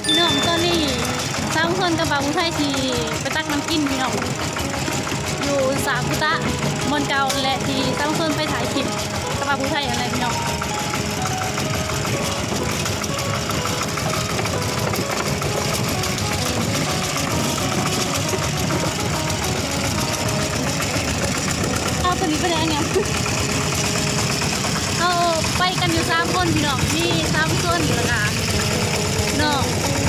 พี่น้องตอนนี้สามคนกับบาวผู้ไทยที่ไปตักน้ำกินพี่น้องอยู่สาคุตะมอนเกาและที่สามคนไปถ่ายคลิปกับบาวผู้ไทยอะไรพี่น้องเอาตัวนี้ไปแดงเนี่ยเอาไปกันอยู่สามคนพี่น้องมีสามคนอยู่แล้วก็บา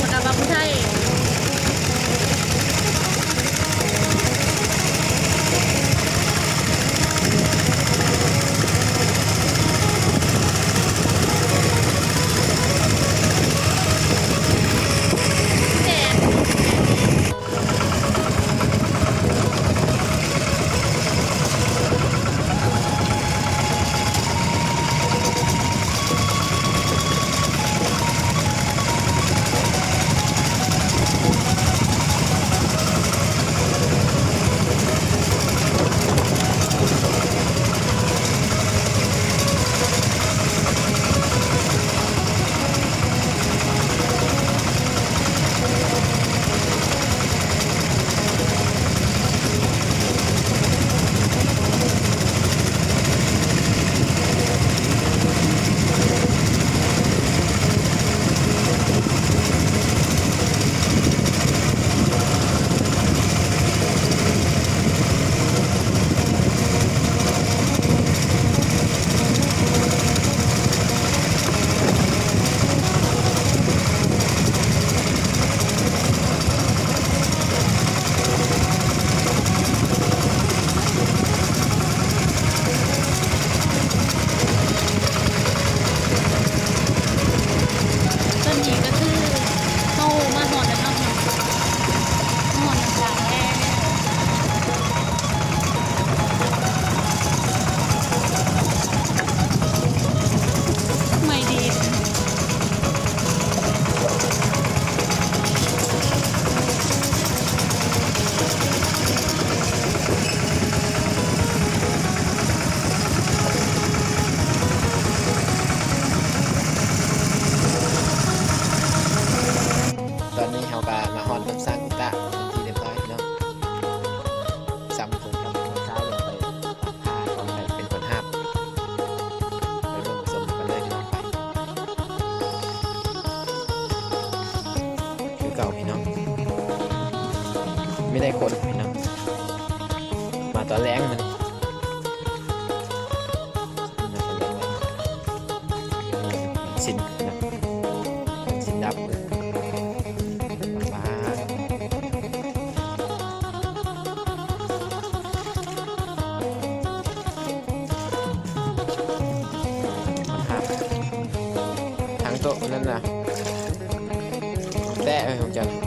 ได้คนน้องมาตอนแรงมันสินนะสินดับเลยฟ้าทั้งโต๊ะนั่นนะแตะเอ้ยผมจำ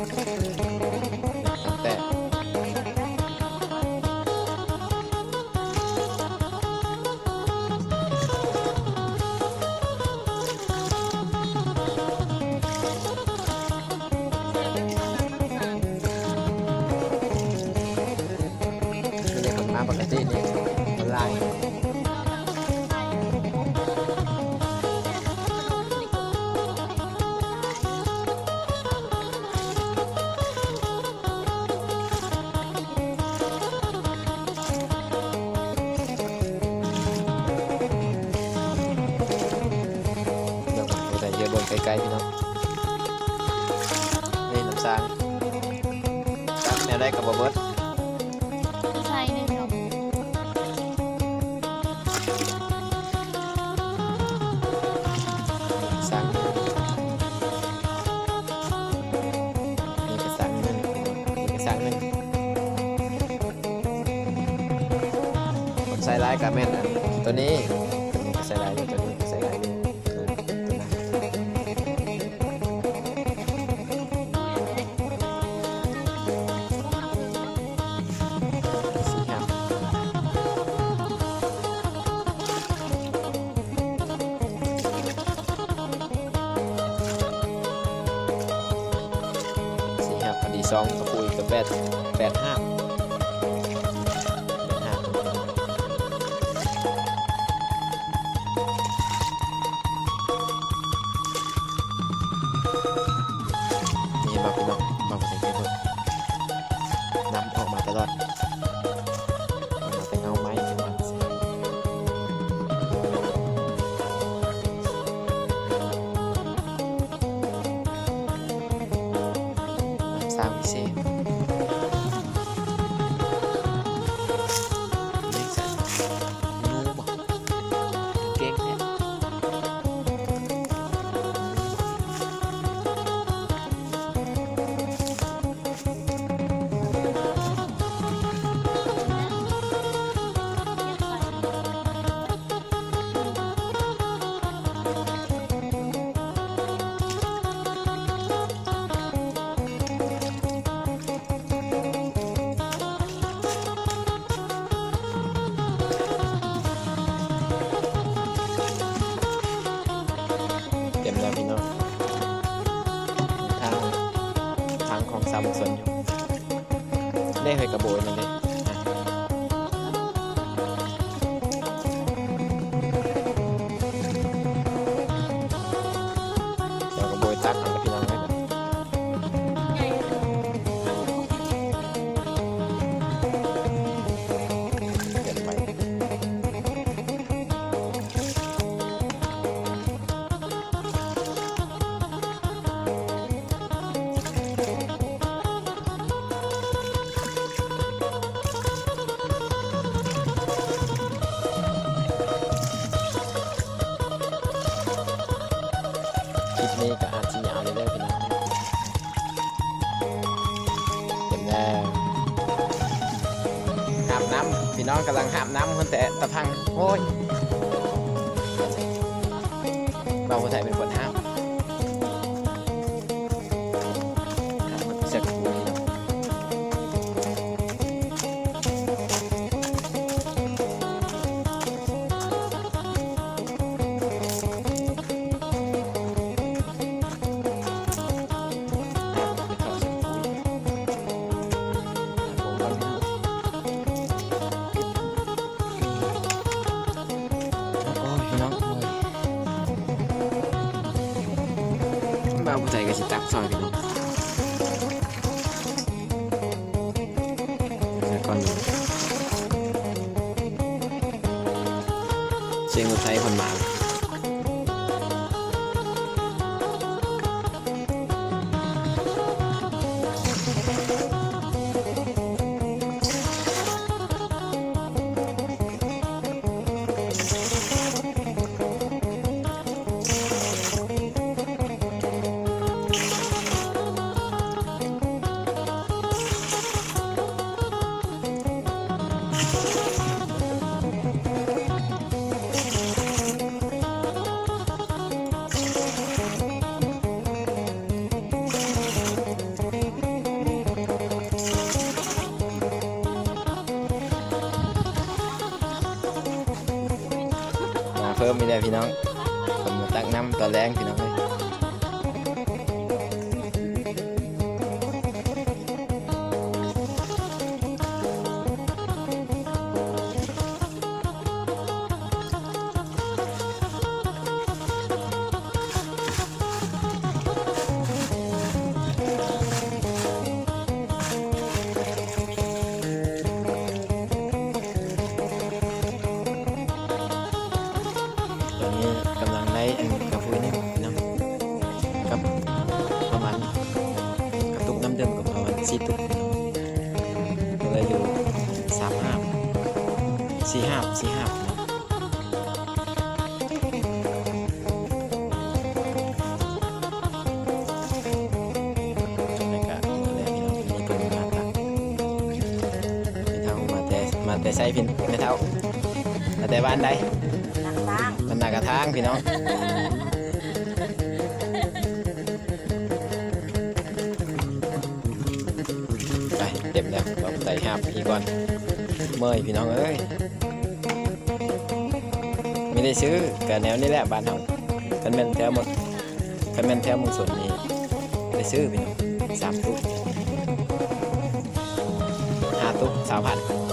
ไกลๆพี่น้องนี่น้ำสางตักแนวได้กับบเบิร์ดใช่เนี่ยพี่น้องสั่งนี่ก็สั่งหนึ่งนี่ก็สั่งหนึ่งคนใส่ร้ายกับแม่นอันตัวนี้ สี่ห้าพอดีสองก็คุยกับแปดแปดห้าแปดห้านส ทางของซ้ำส่วนอยู่ได้เคยกระโบยมันเลย ลิปนี้ก็อาจจะยาวเลยเด้อพี่น้องเป็นแล้วหาบน้ำพี่น้องกำลังหาบน้ำคนแต่ตะพังโอ้ยเราคนไทยเป็นคน ใจก็สิตักซอยพี่น้องแล้วก่อนเชียงรถไทยคนมา เพิ่มไม่ได้พี่น้องผมมาตักน้ำตอนแรงพี่น้องเลย แต่ใส่พินไม่เท่ามาแต่บ้านใดนักสร้างบ้านนากระทางพี่น้องไปเต็มแล้วเราใส่ห้าพี่ก่อนเมยพี่น้องเอ้ยไม่ได้ซื้อกับแนวนี้แหละบ้านเราคันแมนแถวหมดคันแมนแถวหมึงส่วนนี้ได้ซื้อพี่น้องสามตุ๊กห้าตุ๊กสามพัน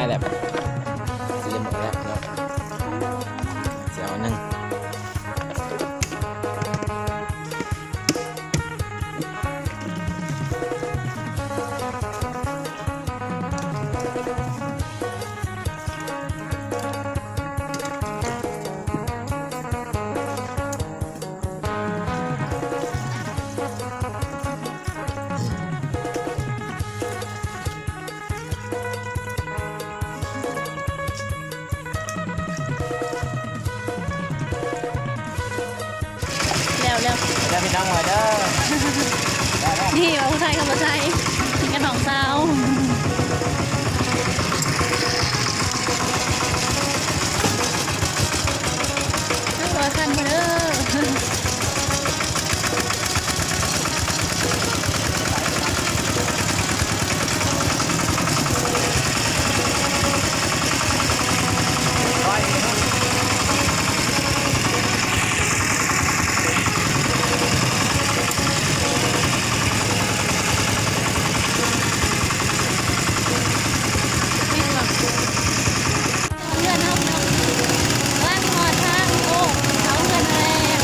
I never. แล้วเด้อพี่น้องมาเด้อได้ได้นี่ว่าผู้ไทยกับผู้ไทยกินกันหนองสาวตัวกันมาเด้อ ร้อยนี่ วิ่งแบบเลื่อนเอาเนาะล่างหอดทางโอ้เขาเลื่อนอะไรอะ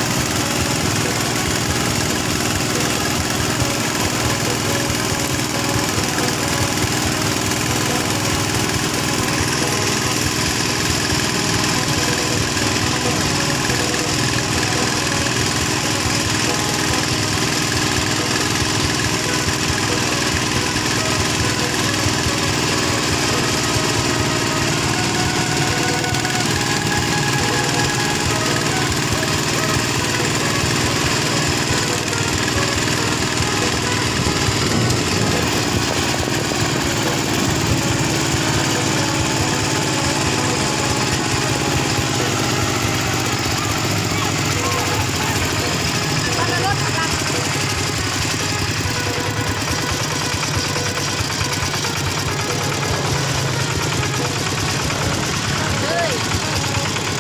เฮ้ย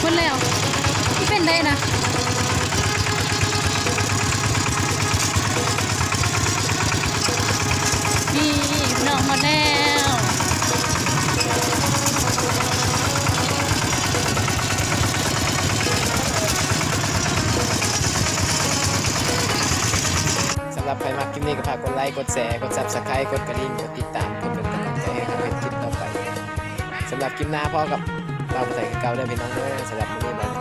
คนแล้วที่เป็นได้นะ นี่ น้องมาแล้วสำหรับใครมาคลิปนี้ก็ฝากกดไลค์ กดแชร์ กด Subscribe กดกระดิ่ง กดติดตามเพื่อเป็นกำลังใจให้กับเป็นคลิปต่อไปสำหรับคลิปหน้าพ่อกับเราใส่เก่าได้อพี่น้องเด้อสำหรับวันนี้เรา